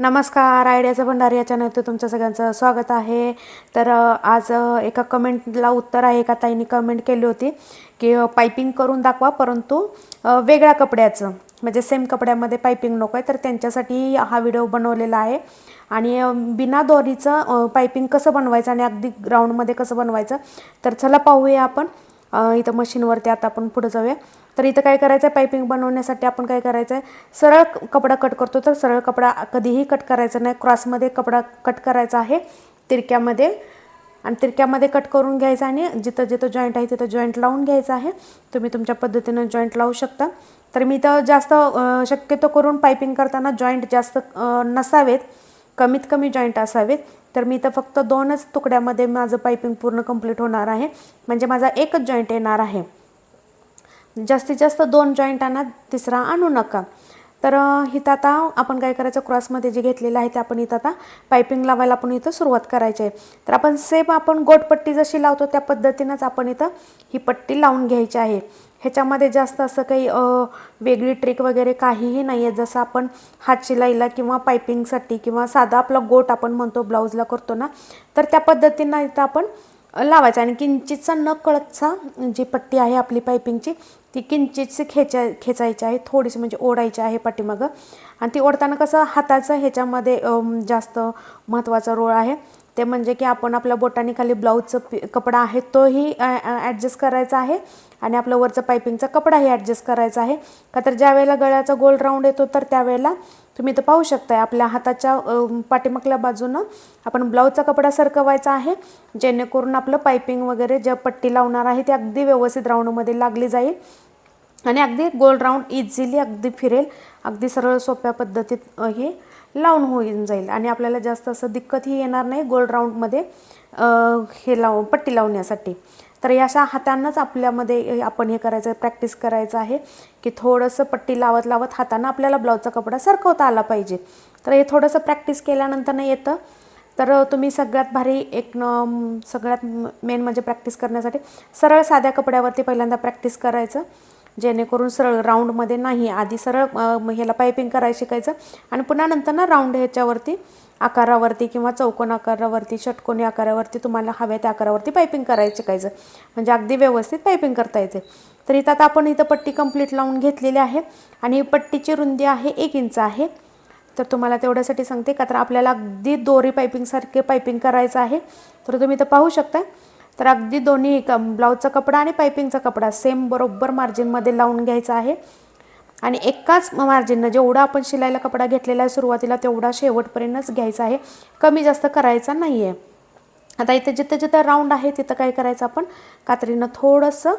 नमस्कार आयडियाचं भंडार या चॅनलवर तुमचं सगळ्यांचं स्वागत आहे. तर आज एका कमेंटला उत्तर आहे. एका ताईने कमेंट केली होती की पायपिंग करून दाखवा परंतु वेगळ्या कपड्याचं म्हणजे सेम कपड्यामध्ये पायपिंग नको आहे. तर त्यांच्यासाठी हा व्हिडिओ बनवलेला आहे. आणि बिना दोरीचं पायपिंग कसं बनवायचं आणि अगदी ग्राउंडमध्ये कसं बनवायचं तर चला पाहूया आपण. इथं मशीनवरती आता आपण पुढे जाऊया. तर इथं काय करायचं आहे पायपिंग बनवण्यासाठी आपण काय करायचं आहे सरळ कपडा कट करतो. तर सरळ कपडा कधीही कट करायचा नाही. क्रॉसमध्ये कपडा कट करायचा आहे. तिरक्यामध्ये. आणि तिरक्यामध्ये कट करून घ्यायचा आणि जिथं जिथं जॉईंट आहे तिथं जॉईंट लावून घ्यायचं आहे. तुम्ही तुमच्या पद्धतीनं जॉईंट लावू शकता. तर मी तर जास्त शक्यतो करून पायपिंग करताना जॉईंट जास्त नसावेत. कमीत कमी जॉईंट असावेत. तर मी तर फक्त दोनच तुकड्यामध्ये माझं पायपिंग पूर्ण कंप्लीट होणार आहे. म्हणजे माझा एकच जॉईंट येणार आहे. जास्तीत जास्त दोन जॉईंट आणा तिसरा आणू नका. तर इथं आता आपण काय करायचं? क्रॉसमध्ये जे घेतलेलं आहे ते आपण इथं आता पायपिंग लावायला आपण इथं सुरुवात करायची आहे. तर आपण सेम आपण गोटपट्टी जशी लावतो त्या पद्धतीनंच आपण इथं ही पट्टी लावून घ्यायची आहे. ह्याच्यामध्ये जास्त असं काही वेगळी ट्रिक वगैरे काहीही नाही आहे जसं आपण हात शिलाईला किंवा पायपिंगसाठी किंवा साधा आपला गोट आपण म्हणतो ब्लाऊजला करतो ना तर त्या पद्धतीनं इथं आपण लावायचा. आणि किंचितचा न कळतचा जी पट्टी आहे आपली पायपिंगची ती किंचितशी खेचा खेचायची आहे. थोडीशी म्हणजे ओढायची आहे पाठीमागं. आणि ती ओढताना कसं हाताचं ह्याच्यामध्ये जास्त महत्त्वाचा रोळ आहे. ते म्हणजे की आपण आपल्या बोटानिखाली ब्लाऊजचं पी कपडा आहे तोही ॲडजस्ट करायचा आहे. आणि आपलं वरचं पायपिंगचा कपडाही ॲडजस्ट करायचा आहे. का तर ज्या वेळेला गळ्याचा गोल राऊंड येतो तर त्यावेळेला तुम्ही इथं पाहू शकताय. आपल्या हाताच्या पाठीमागल्या बाजूनं आपण ब्लाऊजचा कपडा सरकवायचा आहे. जेणेकरून आपलं पायपिंग वगैरे ज्या पट्टी लावणार आहे ती अगदी व्यवस्थित राऊंडमध्ये लागली जाईल. आणि अगदी गोल राऊंड इझिली अगदी फिरेल. अगदी सरळ सोप्या पद्धतीत हे लावून होऊन जाईल. आणि आपल्याला जास्त असं दिक्कतही येणार नाही गोल राऊंडमध्ये हे लावून पट्टी लावण्यासाठी. तर या अशा हातांनाच आपल्यामध्ये आपण हे करायचं प्रॅक्टिस करायचं आहे की थोडंसं पट्टी लावत लावत हातानं आपल्याला ब्लाऊजचा कपडा सरकवता आला पाहिजे. तर हे थोडंसं प्रॅक्टिस केल्यानंतर नाही येतं. तर तुम्ही सगळ्यात भारी एक न सगळ्यात मेन म्हणजे प्रॅक्टिस करण्यासाठी सरळ साध्या कपड्यावरती पहिल्यांदा प्रॅक्टिस करायचं. जेणेकरून सरळ राऊंडमध्ये नाही आधी सरळ ह्याला पायपिंग करायला शिकायचं. आणि पुन्हा नंतर ना राऊंड ह्याच्यावरती आकारावरती किंवा चौकोन आकारावरती षटकोनी आकारावरती तुम्हाला हव्या त्या आकारावरती पायपिंग करायला शिकायचं. म्हणजे अगदी व्यवस्थित पायपिंग करता येते. तर इथं आता आपण इथं पट्टी कंप्लीट लावून घेतलेली आहे. आणि पट्टीची रुंदी आहे एक इंच आहे. तर तुम्हाला तेवढ्यासाठी सांगते का तर आपल्याला अगदी दोरी पायपिंगसारखे पायपिंग करायचं आहे. तर तुम्ही इथं पाहू शकता. तर अगदी दोन्ही क ब्लाऊजचा कपडा आणि पायपिंगचा कपडा सेम बरोबर मार्जिनमध्ये लावून घ्यायचा आहे. आणि एकाच मार्जिननं जेवढा आपण शिलाईला कपडा घेतलेला आहे सुरुवातीला तेवढा शेवटपर्यंतच घ्यायचा आहे. कमी जास्त करायचा नाही आहे आता इथे जिथं जिथं राऊंड आहे तिथं काय करायचं आपण? कात्रीनं थोडंसं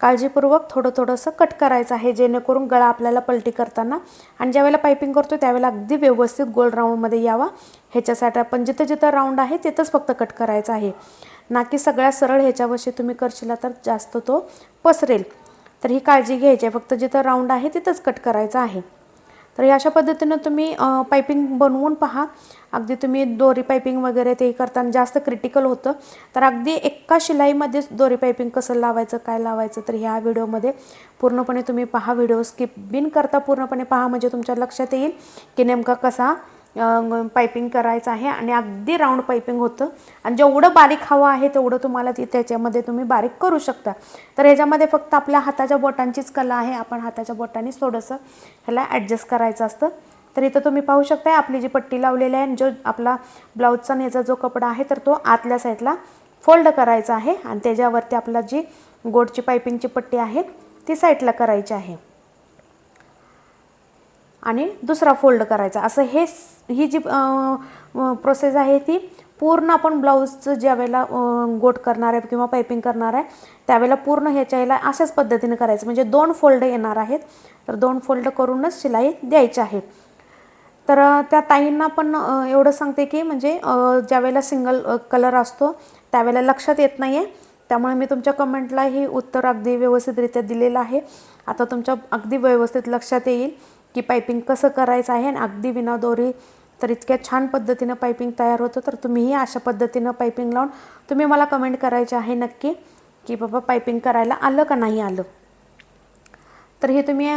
काळजीपूर्वक थोडं थोडंसं कट करायचं आहे जेणेकरून गळा आपल्याला पलटी करताना आणि ज्यावेळेला पायपिंग करतो त्यावेळेला अगदी व्यवस्थित गोल राऊंडमध्ये यावा. ह्याच्यासाठी आपण जिथं जिथं राऊंड आहे तिथंच फक्त कट करायचं आहे. ना की सगळ्या सरळ ह्याच्यावरशी तुम्ही करशिला तर जास्त तो पसरेल. तर ही काळजी घ्यायची आहे. फक्त जिथं राऊंड आहे तिथंच कट करायचं आहे. तर अशा पद्धतीनं तुम्ही पायपिंग बनवून पहा. अगदी तुम्ही दोरी पायपिंग वगैरे ते करताना जास्त क्रिटिकल होतं. तर अगदी एका शिलाईमध्येच दोरी पायपिंग कसं लावायचं काय लावायचं तर ह्या व्हिडिओमध्ये पूर्णपणे तुम्ही पहा. व्हिडिओ स्किप बिन करता पूर्णपणे पहा. म्हणजे तुमच्या लक्षात येईल की नेमका कसा पायपिंग करायचं आहे आणि अगदी राऊंड पायपिंग होतं. आणि जेवढं बारीक हवं आहे तेवढं तुम्हाला ती त्याच्यामध्ये तुम्ही बारीक करू शकता. तर ह्याच्यामध्ये फक्त आपल्या हाताच्या बोटांचीच कला आहे. आपण हाताच्या बोटांनीच थोडंसं ह्याला ॲडजस्ट करायचं असतं. तर इथं तुम्ही पाहू शकता आपली जी पट्टी लावलेली आहे आणि जो आपला ब्लाऊजचा नेचा जो कपडा आहे तर तो आतल्या साईडला फोल्ड करायचा आहे. आणि त्याच्यावरती आपला जी गोडची पायपिंगची पट्टी आहे ती साईडला करायची आहे. आणि दुसरा फोल्ड करायचा. असं हे ही जी प्रोसेस आहे ती पूर्ण आपण ब्लाऊजचं ज्या वेळेला गोट करणार आहे किंवा पायपिंग करणार आहे त्यावेळेला पूर्ण ह्याच्या अशाच पद्धतीने करायचं. म्हणजे दोन फोल्ड येणार आहेत. तर दोन फोल्ड करूनच शिलाई द्यायची आहे. तर त्या ताईंना पण एवढं सांगते की म्हणजे ज्यावेळेला सिंगल कलर असतो त्यावेळेला लक्षात येत नाही आहे त्यामुळे मी तुमच्या कमेंटलाही उत्तर अगदी व्यवस्थितरित्या दिलेलं आहे. आता तुमच्या अगदी व्यवस्थित लक्षात येईल. की पायपिंग कसं करायचं आहे आणि अगदी विना दोरी तर इतक्या छान पद्धतीनं पायपिंग तयार होतं. तर तुम्हीही अशा पद्धतीनं पायपिंग लावून तुम्ही मला कमेंट करायचे आहे नक्की की बाबा पायपिंग करायला आलं का नाही आलं. तर हे तुम्ही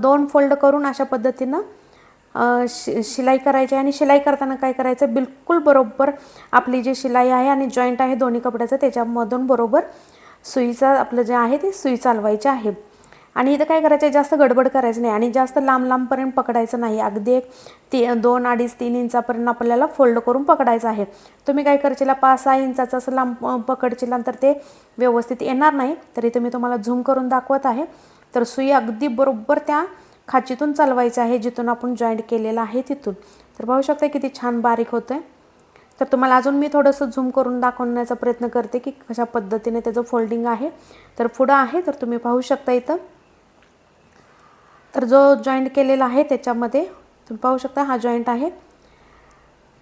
दोन फोल्ड करून अशा पद्धतीनं शि शिलाई करायची आहे आणि शिलाई करताना काय करायचं बिलकुल बरोबर आपली जी शिलाई आहे आणि जॉईंट आहे दोन्ही कपड्याचं त्याच्यामधून बरोबर सुईचा आपलं जे आहे ते सुई चालवायची आहे. आणि इथं काय करायचं आहे जास्त गडबड करायचं नाही आणि जास्त लांब लांबपर्यंत पकडायचं नाही. अगदी एक ती दोन अडीच तीन इंचापर्यंत आपल्याला फोल्ड करून पकडायचं आहे. तुम्ही काय करशील? पाच सहा इंचाचं असं लांब अं, तर ते व्यवस्थित येणार नाही. तरी इथं मी तुम्हाला झूम करून दाखवत आहे. तर सुई अगदी बरोबर त्या खाचीतून चालवायचं आहे जिथून आपण जॉईंट केलेलं आहे तिथून. तर पाहू शकता किती छान बारीक होतं आहे तर तुम्हाला अजून मी थोडंसं झूम करून दाखवण्याचा प्रयत्न करते की कशा पद्धतीने त्याचं फोल्डिंग आहे. तर पुढं आहे तर तुम्ही पाहू शकता इथं. तर जो जॉईंट केलेला आहे त्याच्यामध्ये तुम्ही पाहू शकता हा जॉईंट आहे.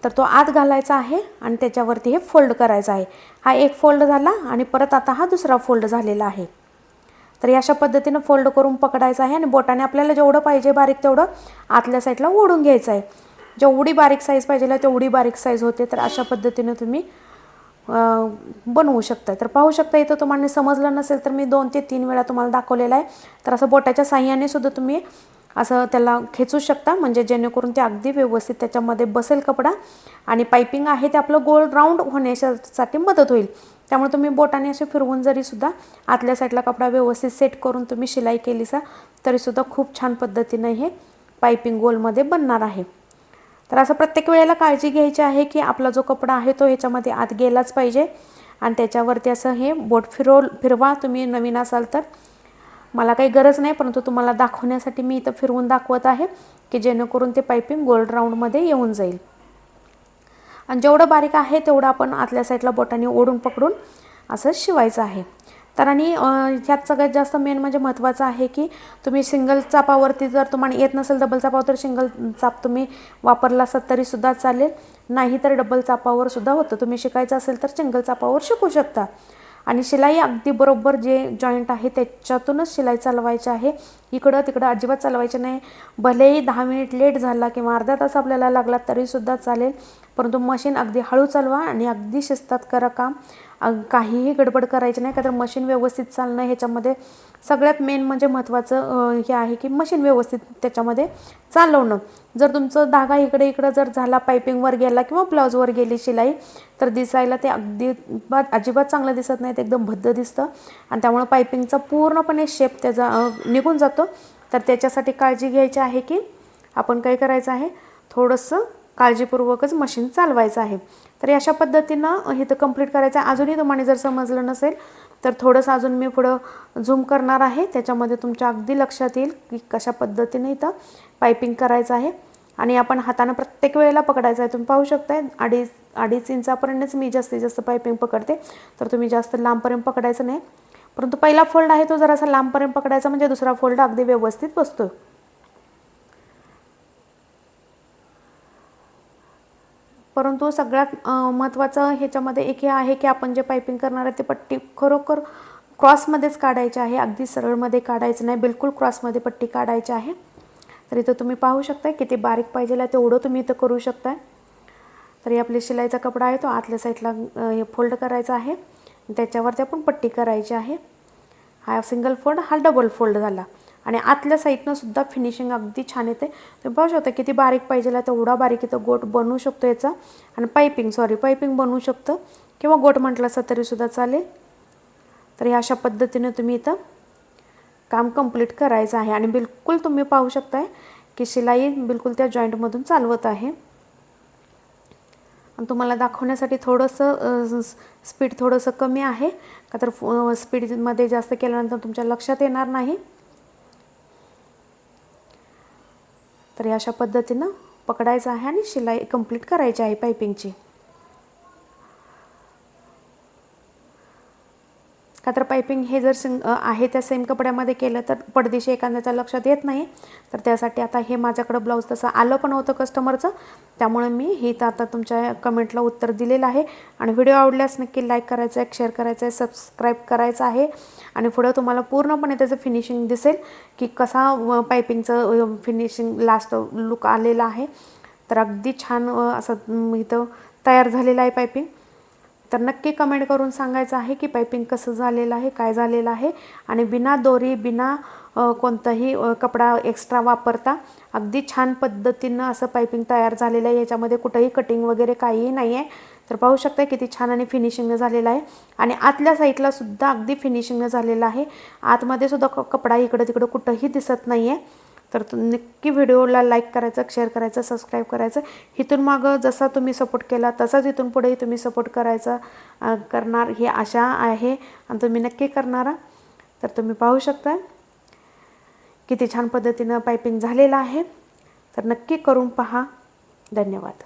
तर तो आत घालायचा आहे आणि त्याच्यावरती हे फोल्ड करायचं आहे. हा एक फोल्ड झाला आणि परत आता हा दुसरा फोल्ड झालेला आहे. तर अशा पद्धतीनं फोल्ड करून पकडायचं आहे आणि बोटाने आपल्याला जेवढं पाहिजे बारीक तेवढं आतल्या साईडला ओढून घ्यायचं आहे. जेवढी बारीक साईज पाहिजे तेवढी बारीक साईज होते तर अशा पद्धतीनं तुम्ही बनवू शकता तर पाहू शकता इथं तुम्हाला समजलं नसेल तर मी दोन ते तीन वेळा तुम्हाला दाखवलेलं आहे. तर असं बोटाच्या साह्याने सुद्धा तुम्ही असं त्याला खेचू शकता. म्हणजे जेणेकरून ते अगदी व्यवस्थित त्याच्यामध्ये बसेल कपडा आणि पायपिंग आहे ते आपलं गोल राऊंड होण्यासाठी मदत होईल. त्यामुळे तुम्ही बोटाने असे फिरवून जरी सुद्धा आतल्या साईडला कपडा व्यवस्थित सेट करून तुम्ही शिलाई केली सा तरीसुद्धा खूप छान पद्धतीनं हे पायपिंग गोलमध्ये बनणार आहे. तर असं प्रत्येक वेळेला काळजी घ्यायची आहे की आपला जो कपडा आहे तो ह्याच्यामध्ये आत गेलाच पाहिजे. आणि त्याच्यावरती असं हे बोट फिरव फिरवा तुम्ही नवीन असाल तर. मला काही गरज नाही परंतु तुम्हाला दाखवण्यासाठी मी इथं फिरवून दाखवत आहे की जेणेकरून ते पायपिंग गोल्ड राऊंडमध्ये येऊन जाईल. आणि जेवढं बारीक आहे तेवढं आपण आतल्या साईडला बोटाने ओढून पकडून असं शिवायचं आहे. तर आणि ह्यात सगळ्यात जास्त मेन म्हणजे महत्त्वाचं आहे की तुम्ही सिंगल चापावरती जर तुम्हाला येत नसेल डबल चापावर तर सिंगल चाप तुम्ही वापरला असत तरीसुद्धा चालेल. नाही तर डबल चापावर सुद्धा होतं. तुम्ही शिकायचं असेल तर सिंगल चापावर शिकू शकता. आणि शिलाई अगदी बरोबर जे जॉईंट आहे त्याच्यातूनच शिलाई चालवायची आहे. इकडं तिकडं अजिबात चालवायचे नाही. भलेही दहा मिनिट लेट झाला किंवा अर्धा तास आपल्याला लागला तरीसुद्धा चालेल. परंतु मशीन अगदी हळू चालवा आणि अगदी शिस्तात करा काम. काहीही गडबड करायची नाही का तर मशीन व्यवस्थित चालणं ह्याच्यामध्ये सगळ्यात मेन म्हणजे महत्त्वाचं हे आहे की मशीन व्यवस्थित त्याच्यामध्ये चालवणं. जर तुमचं धागा इकडे इकडं जर झाला पायपिंगवर गेला किंवा ब्लाऊजवर गेली शिलाई तर दिसायला ते अगदी बा अजिबात चांगलं दिसत नाही ते एकदम भद्द दिसतं. आणि त्यामुळं पायपिंगचा पूर्णपणे शेप त्याचा निघून जातो. तर त्याच्यासाठी काळजी घ्यायची आहे की आपण काय करायचं आहे? थोडंसं काळजीपूर्वकच मशीन चालवायचं आहे. तर अशा पद्धतीनं इथं कंप्लीट करायचं आहे. अजूनही तुम्हाला जर समजलं नसेल तर थोडंसं अजून मी पुढं झूम करणार आहे. त्याच्यामध्ये तुमच्या अगदी लक्षात येईल की कशा पद्धतीने इथं पायपिंग करायचं आहे. आणि आपण हातानं प्रत्येक वेळेला पकडायचं आहे. तुम्ही पाहू शकताय अडीच अडीच इंचापर्यंतच मी जास्तीत जास्त पायपिंग पकडते. तर तुम्ही जास्त लांबपर्यंत पकडायचं नाही. परंतु पहिला फोल्ड आहे तो जरासा लांबपर्यंत पकडायचा म्हणजे दुसरा फोल्ड अगदी व्यवस्थित बसतो परंतु सगळ्यात महत्त्वाचं ह्याच्यामध्ये एक हे आहे की आपण जे पायपिंग करणार आहे ते पट्टी खरोखर क्रॉसमध्येच काढायची आहे. अगदी सरळमध्ये काढायचं नाही. बिलकुल क्रॉसमध्ये पट्टी काढायची आहे. तर इथं तुम्ही पाहू शकताय किती बारीक पाहिजे तेवढं तुम्ही इथं करू शकताय. तरी आपली शिलाईचा कपडा आहे तो आतल्या साईडला हे फोल्ड करायचा आहे. त्याच्यावरती आपण पट्टी करायची आहे. हा सिंगल फोल्ड हा डबल फोल्ड झाला. आणि आतल्या साईडनं सुद्धा फिनिशिंग अगदी छान येते. तुम्ही पाहू शकता किती बारीक पाहिजे तेवढा बारीक इथं गोट बनवू शकतो याचा. आणि पायपिंग सॉरी पायपिंग बनवू शकतं. किंवा गोट म्हटलं असं तरीसुद्धा चालेल. तर ह्या अशा पद्धतीने तुम्ही इथं काम कंप्लीट करायचं आहे. आणि बिलकुल तुम्ही पाहू शकताय की शिलाई बिलकुल त्या जॉईंटमधून चालवत आहे. आणि तुम्हाला दाखवण्यासाठी थोडंसं स्पीड थोडंसं कमी आहे. का तर स्पीडमध्ये जास्त केल्यानंतर तुमच्या लक्षात येणार नाही. तर अशा पद्धतीनं पकडायचं आहे आणि शिलाई कंप्लीट करायची आहे पायपिंगची का तर पायपिंग हे जर सिंग आहे त्या सेम कपड्यामध्ये केलं तर पडदेशी एखाद्याच्या लक्षात येत नाही. तर त्यासाठी आता हे माझ्याकडं ब्लाऊज तसं आलं पण होतं कस्टमरचं. त्यामुळे मी हे तर आता तुमच्या कमेंटला उत्तर दिलेलं आहे. आणि व्हिडिओ आवडल्यास नक्की लाईक करायचं आहे शेअर करायचं आहे सबस्क्राईब करायचं आहे. आणि पुढं तुम्हाला पूर्णपणे त्याचं फिनिशिंग दिसेल की कसा पायपिंगचं फिनिशिंग लास्ट लुक आलेला आहे. तर अगदी छान असं इथं तयार झालेलं आहे पायपिंग तर नक्की कमेंट करून सांगायचं आहे की पायपिंग कसं झालेलं आहे काय झालेलं आहे. आणि बिना दोरी बिना कोणताही कपडा एक्स्ट्रा वापरता अगदी छान पद्धतीनं असं पायपिंग तयार झालेलं आहे. याच्यामध्ये कुठंही कटिंग वगैरे काहीही नाही आहे तर पाहू शकता किती छान आणि फिनिशिंगनं झालेलं आहे. आणि आतल्या साईडला सुद्धा अगदी फिनिशिंगनं झालेलं आहे. आतमध्ये सुद्धा कपडा इकडं तिकडं कुठंही दिसत नाही आहे तर नक्की व्हिडिओला लाईक करायचं शेअर करायचं सबस्क्राईब करायचं. इथून मागं जसा तुम्ही सपोर्ट केला तसाच इथून पुढेही तुम्ही सपोर्ट करायचा करणार ही आशा आहे आणि तुम्ही नक्की करणारा. तर तुम्ही पाहू शकता किती छान पद्धतीनं पायपिंग झालेलं आहे. तर नक्की करून पहा. धन्यवाद.